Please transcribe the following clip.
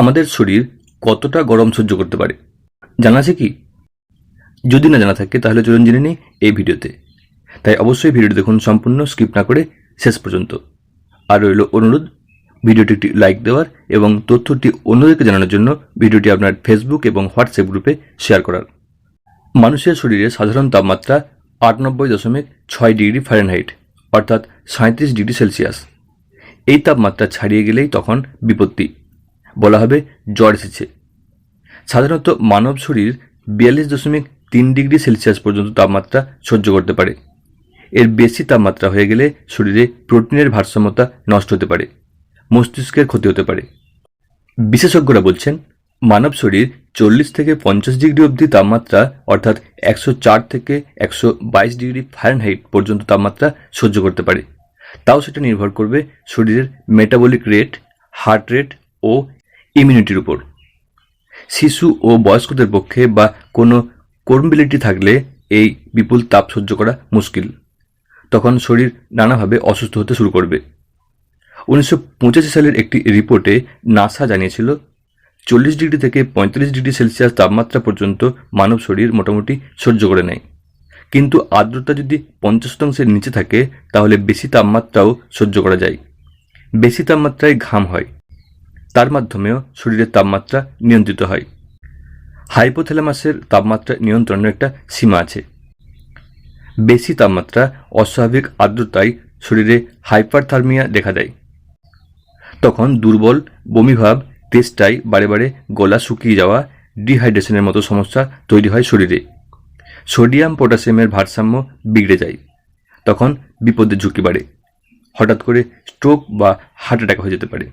আমাদের শরীর কতটা গরম সহ্য করতে পারে? জানা আছে কি? যদি না জানা থাকে, তাহলে চলুন জেনে নিই এই ভিডিওতে। তাই অবশ্যই ভিডিওটি দেখুন, সম্পূর্ণ স্কিপ না করে শেষ পর্যন্ত। আর রইল অনুরোধ, ভিডিওটি একটি লাইক দেওয়ার এবং তথ্যটি অন্যদেরকে জানানোর জন্য ভিডিওটি আপনার ফেসবুক এবং হোয়াটসঅ্যাপ গ্রুপে শেয়ার করার। মানুষের শরীরে সাধারণ তাপমাত্রা আটানব্বই দশমিক ছয় ডিগ্রি ফারেনহাইট অর্থাৎ সাঁত্রিশ ডিগ্রি সেলসিয়াস এই তাপমাত্রা ছাড়িয়ে গেলেই তখন বিপত্তি। বলা হবে জ্বর এসেছে। সাধারণত মানব শরীর বিয়াল্লিশ দশমিক তিন ডিগ্রি সেলসিয়াস পর্যন্ত তাপমাত্রা সহ্য করতে পারে। এর বেশি তাপমাত্রা হয়ে গেলে শরীরে প্রোটিনের ভারসাম্যতা নষ্ট হতে পারে, মস্তিষ্কের ক্ষতি হতে পারে। বিশেষজ্ঞরা বলছেন, মানব শরীর চল্লিশ থেকে পঞ্চাশ ডিগ্রি অবধি তাপমাত্রা, অর্থাৎ একশো চার থেকে একশো বাইশ ডিগ্রি ফারেনহাইট পর্যন্ত তাপমাত্রা সহ্য করতে পারে। তাও সেটা নির্ভর করবে শরীরের মেটাবলিক রেট হার্ট রেট ও ইমিউনিটির উপর। শিশু ও বয়স্কদের পক্ষে বা কোনো কর্মবিলিটি থাকলে এই বিপুল তাপ সহ্য করা মুশকিল। তখন শরীর নানাভাবে অসুস্থ হতে শুরু করবে। উনিশশো পঁচাশি সালের একটি রিপোর্টে নাসা জানিয়েছিল, চল্লিশ ডিগ্রি থেকে পঁয়তাল্লিশ ডিগ্রি সেলসিয়াস তাপমাত্রা পর্যন্ত মানব শরীর মোটামুটি সহ্য করে নেয়। কিন্তু আর্দ্রতা যদি পঞ্চাশ শতাংশের নিচে থাকে, তাহলে বেশি তাপমাত্রাও সহ্য করা যায়। বেশি তাপমাত্রায় ঘাম হয়। তার মাধ্যমেও শরীরের তাপমাত্রা নিয়ন্ত্রিত হয়। হাইপোথ্যালামাসের তাপমাত্রা নিয়ন্ত্রণের একটা সীমা আছে। বেশি তাপমাত্রা অস্বাভাবিক আর্দ্রতায় শরীরে হাইপারথার্মিয়া দেখা দেয়। তখন দুর্বল বমিভাব তেষ্টায় বারে বারে গলা শুকিয়ে যাওয়া, ডিহাইড্রেশনের মতো সমস্যা তৈরি হয় শরীরে। সোডিয়াম পটাশিয়ামের ভারসাম্য বিগড়ে যায়। তখন বিপদের ঝুঁকি বাড়ে। হঠাৎ করে স্ট্রোক বা হার্ট অ্যাটাক হয়ে যেতে পারে।